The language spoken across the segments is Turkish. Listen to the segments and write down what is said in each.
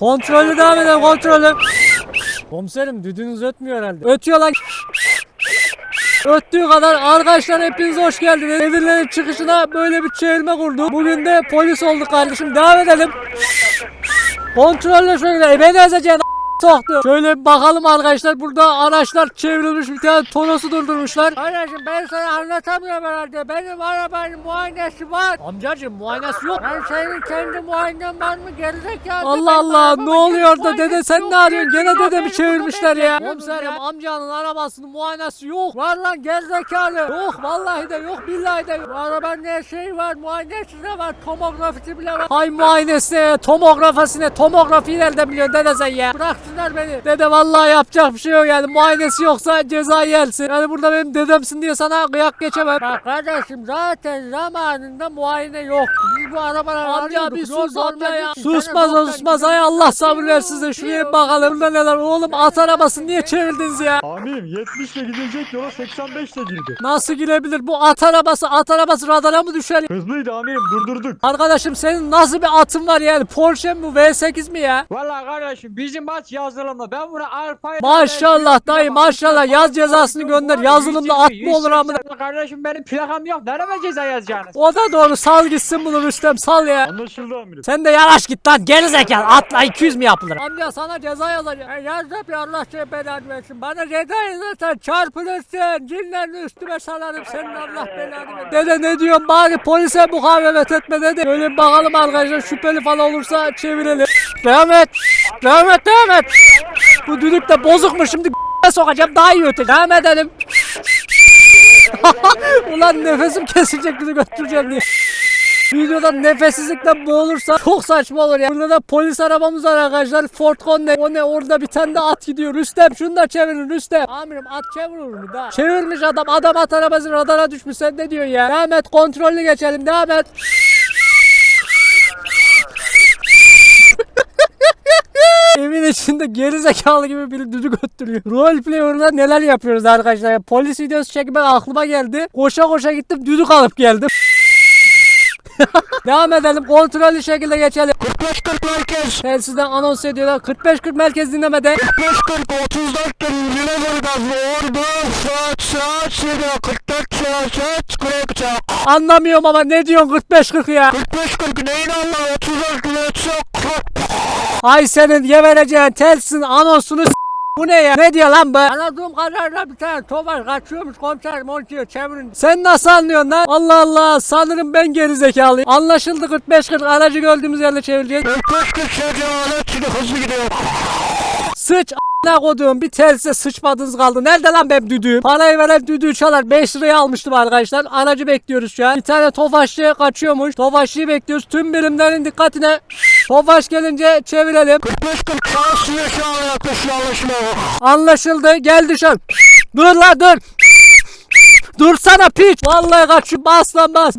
Kontrollü devam edelim kontrollü. Komiserim düdüğünüz ötmüyor herhalde. Ötüyor lan. Öttüğü kadar arkadaşlar hepiniz hoş geldiniz. Evirlerin çıkışına böyle bir çevirme kurdu. Bugün de polis olduk kardeşim. Devam edelim. Kontrolle şöyle. E beni ezeceğin soktu. Şöyle bir bakalım arkadaşlar. Burada araçlar çevrilmiş. Bir tane Toros'u durdurmuşlar. Kardeşim ben sana anlatamıyorum herhalde. Benim arabanın muayenesi var. Amcacım muayenesi yok. Ben senin kendi muayenen var mı? Gerizekalı. Allah Allah ne oluyor da dede sen ne arıyorsun? Gene dedemi çevirmişler ya. Komiserim amcanın arabasının muayenesi yok. Var lan gerizekalı. Yok vallahi de yok billahi de yok. Bu arabanın her şeyi var. Muayenesi de var. Tomografisi bile var. Hay muayenesi, tomografisine, tomografiyi nereden biliyorsun dede sen ya? Bıraksınlar beni. Dede vallahi yapacak bir şey yok yani. Muayenesi yoksa ceza yersin. Yani burada benim dedemsin diye sana kıyak geçemem. Bak kardeşim zaten zamanında muayene yok. Biz bu arabaları Amca bir sus amca ya. Susmaz o susmaz. Hay Allah sabır versin size. Şuraya bir bakalım. Burada neler? Oğlum at arabasını niye çevirdiniz ya? Amirim 70 ile gidilecek yola 85 ile girdi. Nasıl girebilir? Bu at arabası, at arabası radara mı düşer? Hızlıydı amirim durdurduk. Arkadaşım senin nasıl bir atın var yani? Porsche mi bu? V8 mi ya? Vallahi kardeşim bizim maç yazılımda. Ben buna arpaya... Maşallah dayı maşallah yaz cezasını gönder. Yazılımda at mı olur amına? Kardeşim benim plakam yok. Nereme ceza yazacaksınız? O da doğru sal gitsin bunu Rüstem sal ya. Anlaşıldı amirim. Sen de yavaş git lan geri zekalı atla 200 mi yapılır? Amca sana ceza yazacağım. E, yaz da bir Allah seni belanı versin. Bana ceza yazarsan çarpılırsın. Cinlerini üstüme salarım senin Allah belanı versin. Dede ne diyorsun bari polise mukavemet etme dede. Şöyle bakalım arkadaşlar şüpheli falan olursa çevirelim. Devam et. Devam et devam et. Bu düdük de bozukmuş şimdi sokacağım daha iyi öte. Devam edelim. Ulan nefesim kesilecek bunu götüreceğim diye. Videoda nefessizlikten boğulursa çok saçma olur ya. Burada da polis arabamız var arkadaşlar. Ford Conne. O ne orada bir tane de at gidiyor. Rüstem şunu da çevirin Rüstem. Amirim at çevirir mi daha? Çevirmiş adam. Adam at arabası radara düşmüş. Sen ne diyorsun ya? Devam et kontrollü geçelim. Devam et. Evin içinde geri zekalı gibi biri düdük öttürüyor. Roleplay oyununda neler yapıyoruz arkadaşlar. Polis videosu çekmek aklıma geldi. Koşa koşa gittim düdük alıp geldim. Devam edelim. Kontrollü şekilde geçelim. 45-40 merkez. Telsizden anons ediyorlar. 45-40 merkez dinlemede. 45-40 34 yine doğru gazlı ordu saat saat sürüyor 44 saat saat 40 saat Anlamıyorum ama ne diyorsun 45-40 ya? 45-40 neyin Allah 34 kilometre çok Ay senin yevereceğin telsizin anonsunu s- bu ne ya? Ne diyor lan bu? Anladığım kadarıyla bir tane tovar kaçıyormuş komiserim onu diyor çevirin. Sen nasıl anlıyorsun lan? Allah Allah sanırım ben gerizekalıyım. Anlaşıldı 45-40 aracı gördüğümüz yerde çevireceğiz. 45-40 sürüyor alet şimdi hızlı gidiyor Sıç a**ına koduğum bir telsize sıçmadınız kaldı. Nerede lan benim düdüğüm? Parayı veren düdüğü çalar. 5 liraya almıştım arkadaşlar. Aracı bekliyoruz şu an. Bir tane tofaşçı kaçıyormuş. Tofaşçıyı bekliyoruz. Tüm birimlerin dikkatine. Tofaş gelince çevirelim. 45-40 saat sürüyor şu an yaklaşıyor anlaşılıyor Anlaşıldı. Geldi şu an. Dur la dur. Dursana piç. Vallahi kaçıyor. Bas lan bas.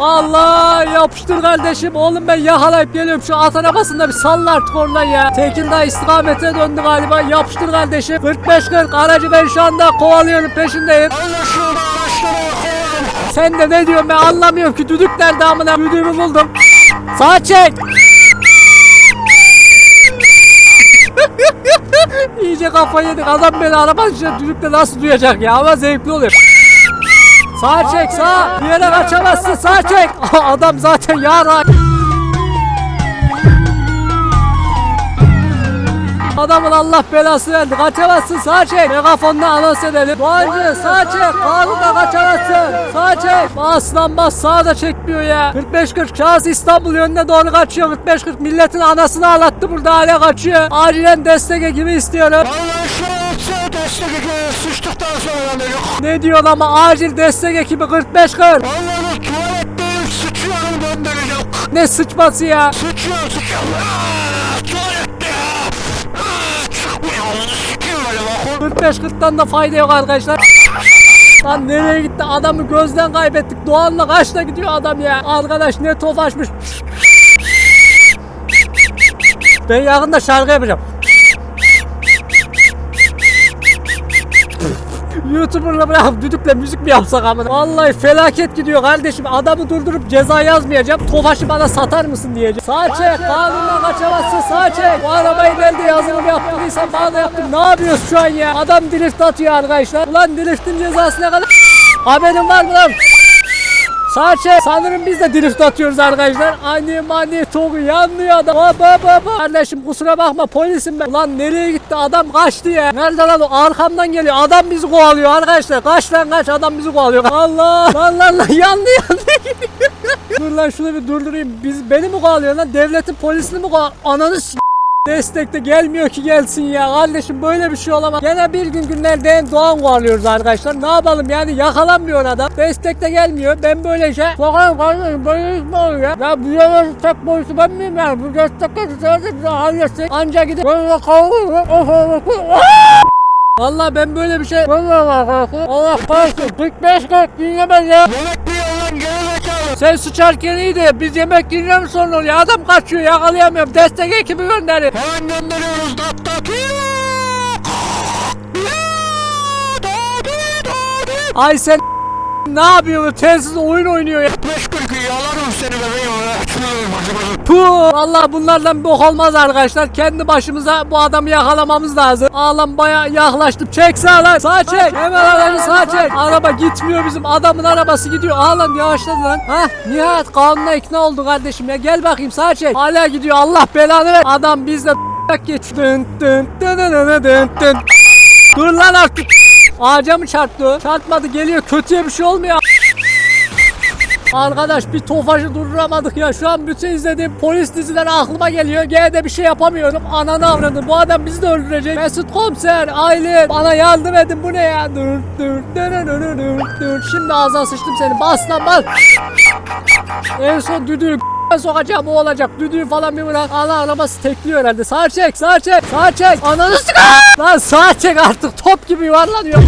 Allah yapıştır kardeşim. Oğlum ben yakalayıp geliyorum. Şu at arabasında bir salla artık oradan ya. Tekirdağ istikamete döndü galiba. Yapıştır kardeşim. 45-40 aracı ben şu anda kovalıyorum peşindeyim. Sen de ne diyorsun ben anlamıyorum ki. Düdük nerede amına. Düdüğümü buldum. Sağa çek. İyice kafayı yedik. Adam beni arabanın içinde düdükle nasıl duyacak ya? Ama zevkli oluyor. Sağa çek sağ. Bir yere kaçamazsın sağ çek. Adam zaten yara. Adamın Allah belası verdi. Kaçamazsın sağ çek. Megafonla anons edelim. Doğancı sağ çek. Kanunda kaçamazsın. Sağ çek. Bas lan bas sağa da çekmiyor ya. 45-40 şahıs İstanbul yönüne doğru kaçıyor. 45-40 milletin anasını ağlattı burada hala kaçıyor. Acilen destek ekibi istiyorum. Anlaşıldı destek ekibi sıçtıktan sonra geliyor Ne diyor ama acil destek ekibi 45-40. Vallahi tuvaletteyim sıçıyorum döndüreceğim Ne sıçması ya. Sıçıyor sıçıyor 45-40'tan da fayda yok arkadaşlar. Lan nereye gitti adamı gözden kaybettik. Doğanla kaçta gidiyor adam ya. Arkadaş ne tofaşmış. Ben yakında şarkı yapacağım. YouTuber'la bırakıp düdükle müzik mi yapsak amına? Vallahi felaket gidiyor kardeşim. Adamı durdurup ceza yazmayacağım. Tofaşı bana satar mısın diyeceğim. Sağ çek. Kanundan kaçamazsın. Sağ çek. Bu arabayı nerede yazılım yaptırdıysan bana da yaptım. Ne yapıyorsun şu an ya? Adam drift atıyor arkadaşlar. Ulan driftin cezası ne kadar? Haberin var mı lan? Sağ çek. Sanırım biz de drift atıyoruz arkadaşlar. Ani mani çok yanlıyor adam. Baba baba. Kardeşim kusura bakma polisim ben. Ulan nereye gitti adam kaçtı ya. Nerede lan o arkamdan geliyor. Adam bizi kovalıyor arkadaşlar. Kaç lan kaç adam bizi kovalıyor. Allah. Lan lan lan yandı yandı. Dur lan şunu bir durdurayım. Biz beni mi kovalıyor lan? Devletin polisini mi kovalıyor? Ananı Destekte gelmiyor ki gelsin ya kardeşim böyle bir şey olamaz. Gene bir gün günlerden Doğan kovalıyoruz arkadaşlar. Ne yapalım yani yakalanmıyor adam. Destekte gelmiyor. Ben böyle şey. Bakalım kardeşim böyle iş mi oluyor ya? Ya bu yana tek polisi ben miyim yani? Bu destekte sadece bize halletsek. Anca gidip böyle kavga Valla ben böyle bir şey Allah kahretsin 45 40 dinlemez ya Sen sıçarken iyiydi biz yemek dinle mi sorun oluyor adam kaçıyor yakalayamıyorum destek ekibi gönderin Hemen gönderiyoruz tat tat. Ay sen ne yapıyorsun? Telsiz oyun oynuyor ya. 45 40 yalarım seni bebeğim. Puh. Vallahi bunlardan bir bok olmaz arkadaşlar. Kendi başımıza bu adamı yakalamamız lazım. Ağlam baya yaklaştım. Çek sağa lan. Sağ çek. Hemen aracı sağ çek. Araba gitmiyor bizim. Adamın arabası gidiyor. Ağlan yavaşladı lan. Hah nihayet kanuna ikna oldu kardeşim ya. Gel bakayım sağ çek. Hala gidiyor. Allah belanı ver. Adam bizle geç. Dın dın dın dın dın dın dın. Dur lan artık. Ağaca mı çarptı? Çarpmadı geliyor. Kötüye bir şey olmuyor. Arkadaş bir tofaşı durduramadık ya. Şu an bütün izlediğim polis dizileri aklıma geliyor. Gene de bir şey yapamıyorum. Ananı avradım. Bu adam bizi de öldürecek. Mesut komiser, aile bana yardım edin. Bu ne ya? Dur dur dur dur dur dur. Şimdi ağzına sıçtım seni. Bas lan bas. En son düdüğü sokacağım o olacak. Düdüğü falan bir bırak. Allah arabası tekliyor herhalde. Sağ çek, sağ çek, sağ çek. Ananı sık. Lan sağ çek artık. Top gibi yuvarlanıyor.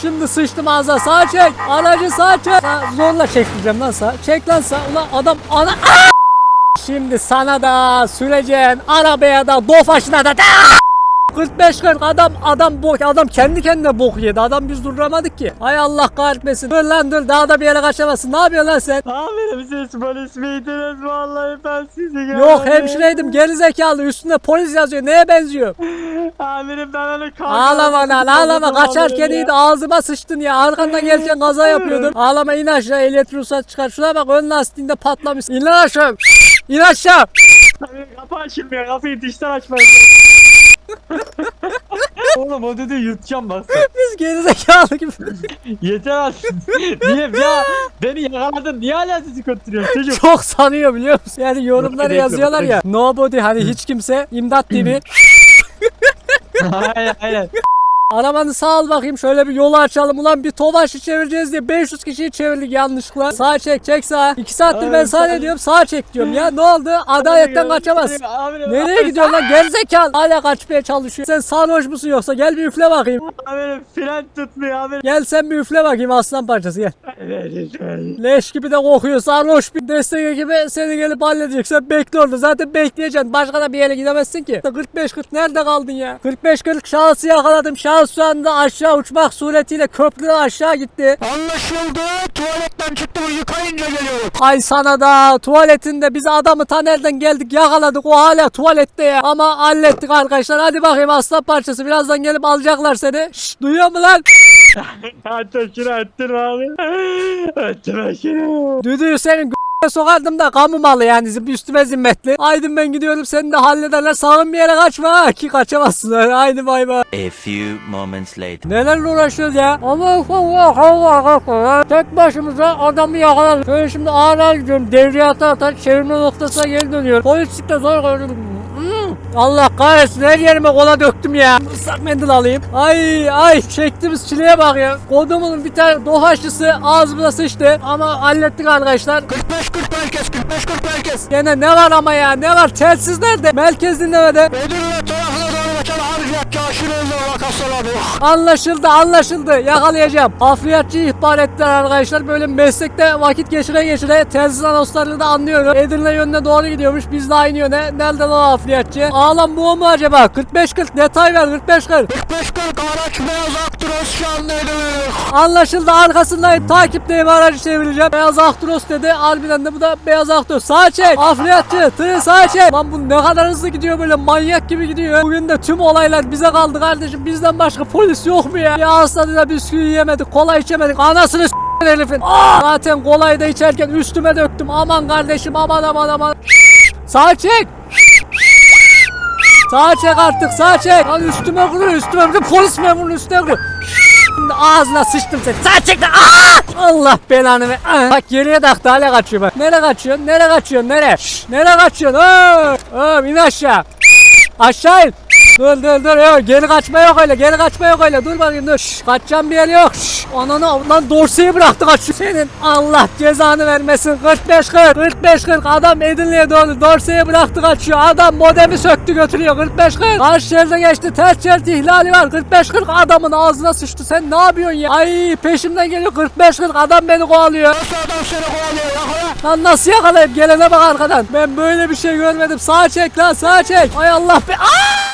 Şimdi sıçtım ağza sağ çek aracı sağ çek Sağ- zorla çektireceğim lan sağ çek lan sağ ulan adam ana! Şimdi sana da süreceğin arabaya da dofaşına da 45 40 adam adam bok adam kendi kendine bok yedi. Adam biz durduramadık ki. Hay Allah kahretmesin. Dur lan dur. Daha da bir yere kaçamazsın. Ne yapıyorsun lan sen? Amirim siz polis miydiniz? Vallahi ben sizi gördüm. Yok hemşireydim. Gerizekalı. Üstünde polis yazıyor. Neye benziyor? Amirim ben onu kaldım. Ağlama lan ağlama. kaçarken iyiydi. Ağzıma sıçtın ya. Arkandan gelirken kaza yapıyordun Ağlama in aşağı. Ehliyet ruhsat çıkar. Şuna bak ön lastiğinde patlamış. İn aşağı. İn aşağı. Kapı açılmıyor. Kapıyı dıştan açmayın. Oğlum o dedi yutacağım bak. Biz gerizekalı gibi Yeter artık. Niye ya beni yakaladın niye hala sizi götürüyorsun çocuk? Çok sanıyor biliyor musun? Yani yorumları Bekle, yazıyorlar ya Nobody hani hiç kimse imdat gibi aynen aynen. Arabanı sağ al bakayım şöyle bir yolu açalım ulan bir tovaşı çevireceğiz diye 500 kişiyi çevirdik yanlışlıkla. Sağ çek çek sağ. 2 saattir ben sağ ne diyorum sağ çek diyorum ya ne oldu adaletten kaçamaz. Nereye gidiyorsun lan gerizekalı? Hala kaçmaya çalışıyor. Sen sarhoş musun yoksa gel bir üfle bakayım. Amirim fren tutmuyor amirim. Gel sen bir üfle bakayım aslan parçası gel. Leş gibi de kokuyor sarhoş bir destek gibi seni gelip halledecek. Sen bekle orada zaten bekleyeceksin. Başka da bir yere gidemezsin ki. 45-40 nerede kaldın ya? 45-40 şahsı yakaladım. Şahıs şu anda aşağı uçmak suretiyle köprüden aşağı gitti. Anlaşıldı. Tuvaletten çıktım yıkayınca geliyorum. Ay sana da tuvaletinde biz adamı ta nereden geldik yakaladık o hala tuvalette ya. Ama hallettik arkadaşlar hadi bakayım aslan parçası birazdan gelip alacaklar seni. Şşş duyuyor mu lan? Hatta şunu attırma abi. Attırma şunu. Düdüğü senin g***e sokardım da kamu malı yani üstüme zimmetli. Haydi ben gidiyorum seni de hallederler. Sakın bir yere kaçma ha ki kaçamazsın. Haydi bay bay. A few moments later. Nelerle uğraşıyoruz ya? Allah Allah Allah Allah. Tek başımıza adamı yakaladık. Şöyle şimdi ağır ağır gidiyorum. Devreye ata ata çevirme noktasına geri dönüyorum. Polislikte zor gördüm. Hmm. Allah kahretsin her yerime kola döktüm ya. Islak mendil alayım. Ay ay çektiğimiz çileye bak ya. Kodumun bir tane dohaşlısı ağzımıza sıçtı. Ama hallettik arkadaşlar. 45 40 merkez 45 40 merkez. Gene ne var ama ya ne var telsiz nerede? Merkez dinlemede. Edirne sağladı. Anlaşıldı anlaşıldı yakalayacağım. Hafriyatçı ihbar ettiler arkadaşlar. Böyle meslekte vakit geçire geçire telsiz anonslarını da anlıyorum. Edirne yönüne doğru gidiyormuş. Biz de aynı yöne. Nerede lan hafriyatçı? Ağlam bu mu acaba? 45-40 detay ver 45-40. 45 40 araç beyaz Actros şu an edilir. Anlaşıldı arkasındayım. Takipteyim aracı çevireceğim. Beyaz Aktros dedi. Harbiden de bu da Beyaz Aktros. Sağa çek. Afriyatçı. Tırı sağa çek. Lan bu ne kadar hızlı gidiyor böyle manyak gibi gidiyor. Bugün de tüm olaylar bize kaldı kardeşim. Bizden başka polis yok mu ya? Ya asla da bisküvi yemedik. Kola içemedik. Anasını s*** herifin. Aa! Zaten kolayı da içerken üstüme döktüm. Aman kardeşim aman aman aman. Sağa çek. Sağa çek artık sağa çek. Lan üstüme vuruyor üstüme vuruyor. Polis memurunun üstüne. Şimdi ağzına sıçtım seni. Sağa çek lan. Aa! Allah belanı ver. Aa! Bak geriye taktı hala kaçıyor bak. Nereye kaçıyorsun? Nereye kaçıyorsun? Nereye? Şşş, nereye kaçıyorsun? Oo! Oo, in aşağı. Aşağı in. Dur dur dur. Yok geri kaçma yok öyle geri kaçma yok öyle. Dur bakayım dur. Şşş, kaçacağım bir yer yok. Şşş, ananı lan dorseyi bıraktı kaçıyor senin Allah cezanı vermesin. 45 40 45 40 adam Edirne'ye doğru dorseyi bıraktı kaçıyor. Adam modemi söktü götürüyor. 45 40 karşı şeride geçti ters şerit ihlali var. 45 40 adamın ağzına sıçtı. Sen ne yapıyorsun ya? Ay peşimden geliyor 45 40 adam beni kovalıyor. Nasıl adam seni kovalıyor yakala. Lan nasıl yakalayıp gelene bak arkadan? Ben böyle bir şey görmedim. Sağa çek lan sağa çek. Ay Allah be Aa!